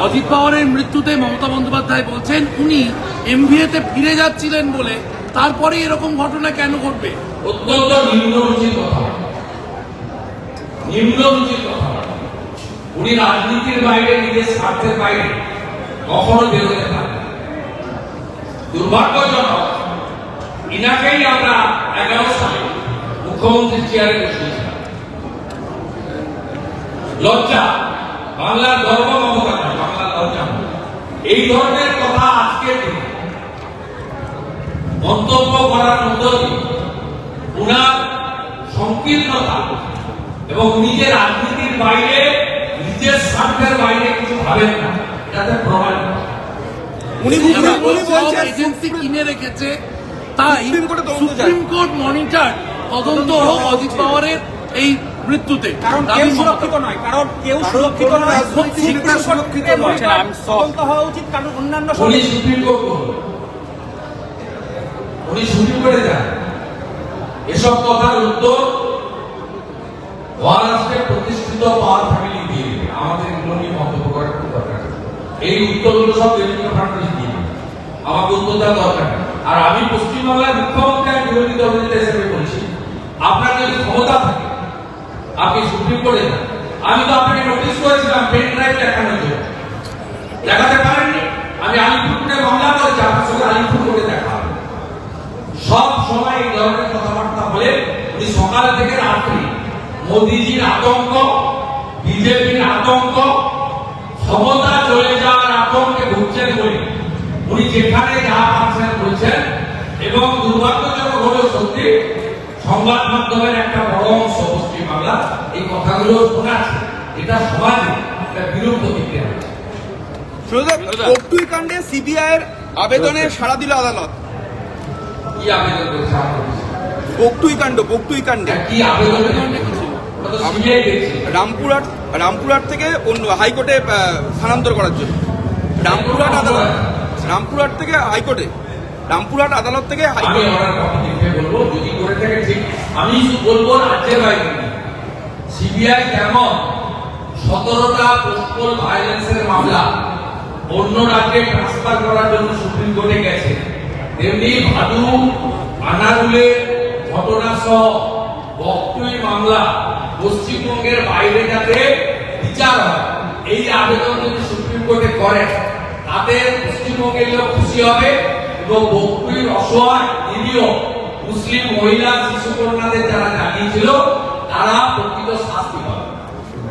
অজিত পাওয়ারের মৃত্যুতে মমতা বন্দ্যোপাধ্যায় বলছেন, উনি এমভিএতে ফিরে যাচ্ছিলেন বলে, তারপরে এরকম ঘটনা কেন ঘটবে? অত্যন্ত নিম্নরুচির কথা। কথা। উনি রাজনীতির বাইরে, নিজের স্বার্থের বাইরে কখনো বেরোতে পারেন দুর্ভাগ্যজনক, ইনাকেই আমরা এগারো সালে চেয়ারে বসিয়েছিলাম। লজ্জা, বাংলার গর্ব মমতা এই ধরনের কথা আজকের দিনে মন্তব্য করার মধ্য দিয়ে উনার সংকীর্ণতা এবং নিজের রাজনীতির বাইরে নিজের স্বার্থের বাইরে কিছু ভাবেন না। এটাতে প্রমাণ উনি উনি উনি এজেন্সি কিনে রেখেছে। তাই। সুপ্রিম কোর্ট মনিটর তদন্ত হোক অজিত পাওয়ারের এই মৃত্যুতে। কারণ কেউ সুরক্ষিত নয় কারণ কেউ সুরক্ষিত নয়। সুরক্ষিত নয়। তদন্ত হওয়া উচিত? কারণ অন্যান্য উনি সব- সুপ্রিম কোর্ট উনি সুপ্রিম কোর্টে যান। এসব কথার উত্তর মহারাষ্ট্রে প্রতিষ্ঠিত পাওয়ার ফ্যামিলি দিয়ে দেবে। আমাদের এগুলো নিয়ে মন্তব্য করার কোনো দরকার এই উত্তরগুলো সব দেবেন্দ্র ফাডনবিস দিয়ে দেবে আমাকে উত্তর দেওয়ার দরকার আর আমি পশ্চিমবাংলার মুখ্যমন্ত্রী আর বিরোধী দলনেতা হিসেবে বলছি আপনার যদি ক্ষমতা থাকে আপনি সুপ্রিম কোর্টে যান। আমি তো আপনাকে নোটিশ করেছিলাম পেন ড্রাইভ দেখানোর জন্য। দেখাতে পারেননি? আমি আলিপুরে মামলা করেছি, আপনার সঙ্গে আলিপুর করে দেখা সব সময় এই ধরনের কথাবার্তা বলে উনি সকাল থেকে রাত্রি মোদিজির আতঙ্ক, বিজেপির আতঙ্ক ক্ষমতা চলে যাওয়ার আতঙ্কে ভুগছেন বলে উনি যেখানে যা পাচ্ছেন বলছেন এবং দুর্ভাগ্যজনক হলেও সত্যি সংবাদ মাধ্যমের একটা বড় অংশ পশ্চিম বাংলা এই কথাগুলো শোনাচ্ছে। এটা সমাজে একটা বিরূপ প্রতিক্রিয়া। কাণ্ডে সিবিআই এর আবেদনে সাড়া দিল আদালত। কি আবেদন করেছে আপনার কাণ্ড কাণ্ডে। কি আবেদন। রামপুরহাট রামপুরহাট থেকে অন্য হাইকোর্টে স্থানান্তর করার জন্য। রামপুরহাট আদালত রামপুরহাট থেকে হাইকোর্টে। রামপুরহাট আদালত থেকে হাইকোর্টে। করে থাকে ঠিক। আমি শুধু বলব, রাজ্যের বাইরে সিবিআই কেমন? সতেরোটা পোস্টপোল ভায়োলেন্সের মামলা, অন্য রাজ্যে ট্রান্সফার করার জন্য সুপ্রিম কোর্টে গেছে। তেমনি ভাদু, আনারুলে ঘটনা সহ বক্তব্য মামলা, পশ্চিমবঙ্গের বাইরে যাতে বিচার হয়, এই আবেদন যদি সুপ্রিম কোর্টে করেন তাতে পশ্চিমবঙ্গের লোক খুশি হবে এবং বক্তব্যের অসহায় নিরীহ মুসলিম মহিলা শিশু কন্যাদের যারা জানিয়েছিল তারা প্রকৃত শাস্তি পাবে।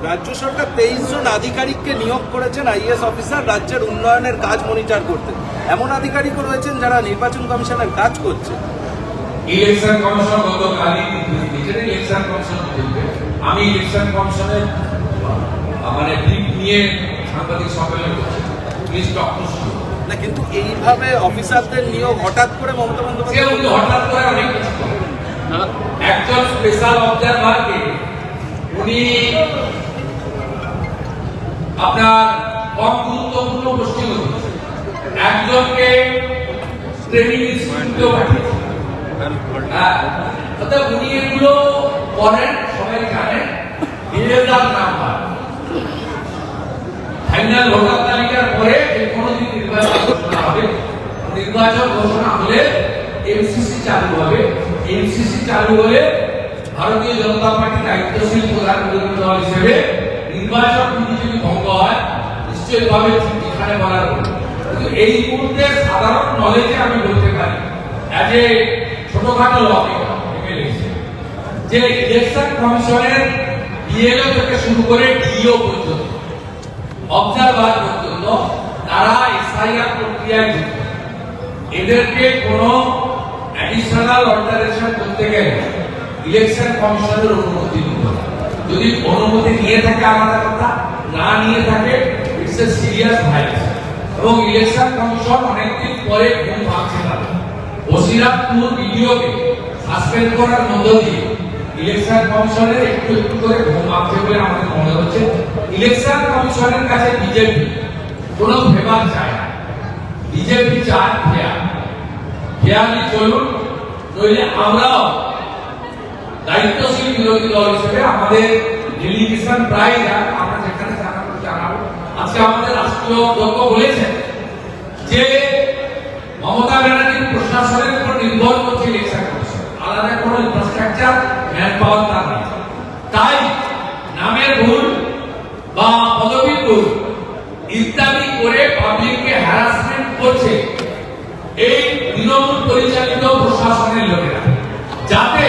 রাজ্য সরকার তেইশ জন আধিকারিককে নিয়োগ করেছেন আইএস অফিসার রাজ্যের উন্নয়নের কাজ মনিটর করতে। এমন আধিকারিকও রয়েছেন যারা নির্বাচন কমিশনের কাজ করছে। ইলেকশন কমিশন গতকালই ইলেকশন কমিশন আমি ইলেকশন কমিশনের মানে নিয়ে সাংবাদিক সম্মেলন করছি প্লিজ টক টু না, কিন্তু এইভাবে অফিসারদের নিয়োগ হঠাৎ করে মমতা বন্দ্যোপাধ্যায় হঠাৎ করে অনেক কিছু একজন স্পেশাল অবজারভারকে উনি আপনার কম গুরুত্বপূর্ণ একজনকে ট্রেনিং ইনস্টিটিউটেও পাঠিয়েছেন হ্যাঁ? অর্থাৎ উনি এগুলো করেন সবাই জানেন। নাম্বার। ফাইনাল ভোটার তালিকার পরে যে কোনো দিন নির্বাচন ঘোষণা হবে নির্বাচন ঘোষণা হলে এমসিসি চালু হবে এমসিসি চালু হলে ভারতীয় জনতা পার্টি দায়িত্বশীল প্রধান দল হিসেবে নির্বাচন বিধি যদি ভঙ্গ হয় নিশ্চয়ই ভাবে ঠিক এখানে বলার। কিন্তু এই মুহূর্তে সাধারণ নলেজে আমি বলতে পারি অ্যাজ এ ছোটখাটো যে ইলেকশন কমিশনের বিএলও থেকে শুরু করে ডিও পর্যন্ত অবজারভার পর্যন্ত, তারা এসআইআর প্রক্রিয়ায় যুক্ত এদেরকে কোনো অ্যাডিশনাল অল্টারেশন করতে গেলে ইলেকশন কমিশনের অনুমতি নিতে যদি অনুমতি নিয়ে থাকে আলাদা কথা, না নিয়ে থাকে ইটস এ সিরিয়াস ভাইরাস এবং ইলেকশন কমিশন অনেকদিন পরে ঘুম ভাঙছে না বসিরামপুর ভিডিওকে সাসপেন্ড করার মধ্য দিয়ে ইলেকশন কমিশনের একটু একটু করে ঘুম ভাঙছে বলে আমাদের মনে হচ্ছে। ইলেকশন কমিশনের কাছে বিজেপি কোনো ফেভার চায় না। বিজেপি চায় ফেয়ার ফেয়ারলি চলুন, নইলে আমরাও দায়িত্বশীল বিরোধী দল হিসেবে আমাদের ডেলিগেশন প্রায় যাক আমরা যেখানে জানাব আজকে আমাদের রাষ্ট্রীয় বলেছেন যে মমতা ব্যানার্জির প্রশাসনের উপর নির্ভর করছে ইলেকশন কমিশন আলাদা কোনো ইনফ্রাস্ট্রাকচার ম্যান পাওয়ার তার নেই তাই নামের ভুল বা পদবীর ভুল ইত্যাদি করে পাবলিককে হ্যারাসমেন্ট করছে এই তৃণমূল পরিচালিত প্রশাসনের লোকেরা যাতে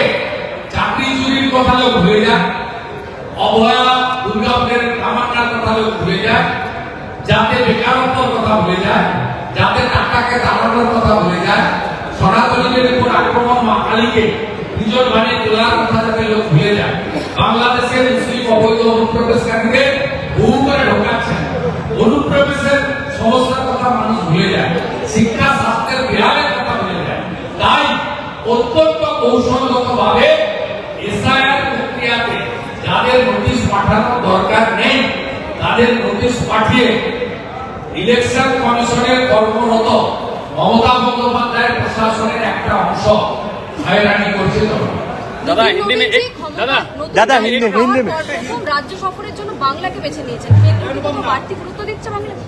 চাকরি চুরির কথা লোক ভুলে যায় অভয়া দুর্গাপুরের কামান্নার কথা লোক ভুলে যায়, যাতে বেকারত্বর কথা ভুলে যায়, যাতে টাকাকে দাঁড়ানোর কথা ভুলে যায়, সনাতনীদের উপর আক্রমণ মা কালীকে নিজের বাড়ি তোলার কথা যাতে লোক ভুলে যায়। বাংলাদেশের মুসলিম অবৈধ অনুপ্রবেশকারীদের বহু করে ঢোকাচ্ছেন। অনুপ্রবেশের সমস্যার কথা মানুষ ভুলে যায়। শিক্ষা স্বাস্থ্যের বিহারের কথা ভুলে যায়। তাই অত্যন্ত কৌশলগত ভাবে এসআইআর প্রক্রিয়াতে যাদের নোটিশ পাঠানোর দরকার নেই। তাদের নোটিশ পাঠিয়ে ইলেকশন কমিশনের কর্মরত মমতা বন্দ্যোপাধ্যায়ের প্রশাসনের একটা অংশ হয়রানি করছে তো দাদা, হিন্দি মে- দাদা, দাদা, হিন্দি- হিন্দি মে। রাজ্য সফরের জন্য বাংলাকে বেছে নিয়েছেন। কেন্দ্র বাড়তি গুরুত্ব দিচ্ছে বাংলাকে।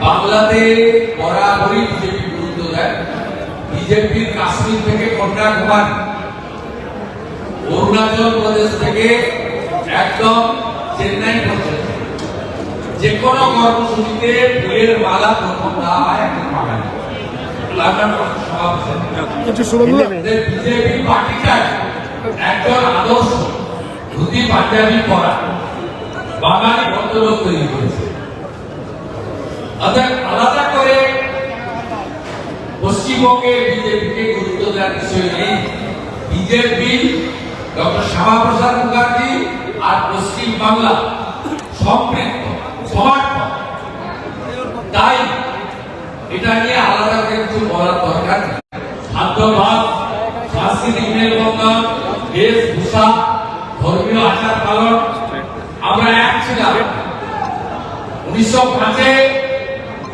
বাংলাতে বরাবরই বিজেপি গুরুত্ব দেয়। বিজেপির কাশ্মীর থেকে কন্যাকুমারী অরুণাচল প্রদেশ থেকে একদম চেন্নাই পর্যন্ত। যে কোনো কর্মসূচিতে ফুলের মালা প্রথম দেওয়া হয় একটা বাঙালি লন্ডন বিজেপি পার্টিটার একজন আদর্শ ধুতি পাঞ্জাবি পরা বাঙালি ভদ্রলোক তৈরি করেছে। অর্থাৎ আলাদা করে পশ্চিমবঙ্গে বিজেপিকে গুরুত্ব দেওয়ার বিষয় নেই। বিজেপি ডক্টর শ্যামাপ্রসাদ মুখার্জি আর পশ্চিম বাংলা সম্পৃক্ত তাই এটা নিয়ে আলাদা করে কিছু বলার দরকার খাদ্যাভাস, সাংস্কৃতিক মেলবন্ধন বেশভূষা ধর্মীয় আচার পালন, আমরা এক ছিলাম। উনিশশো পাঁচে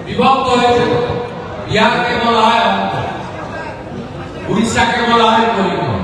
বিভক্ত হয়েছে। বিহারকে বলা হয় অঙ্ক উড়িষ্যাকে বলা হয় কলিঙ্গ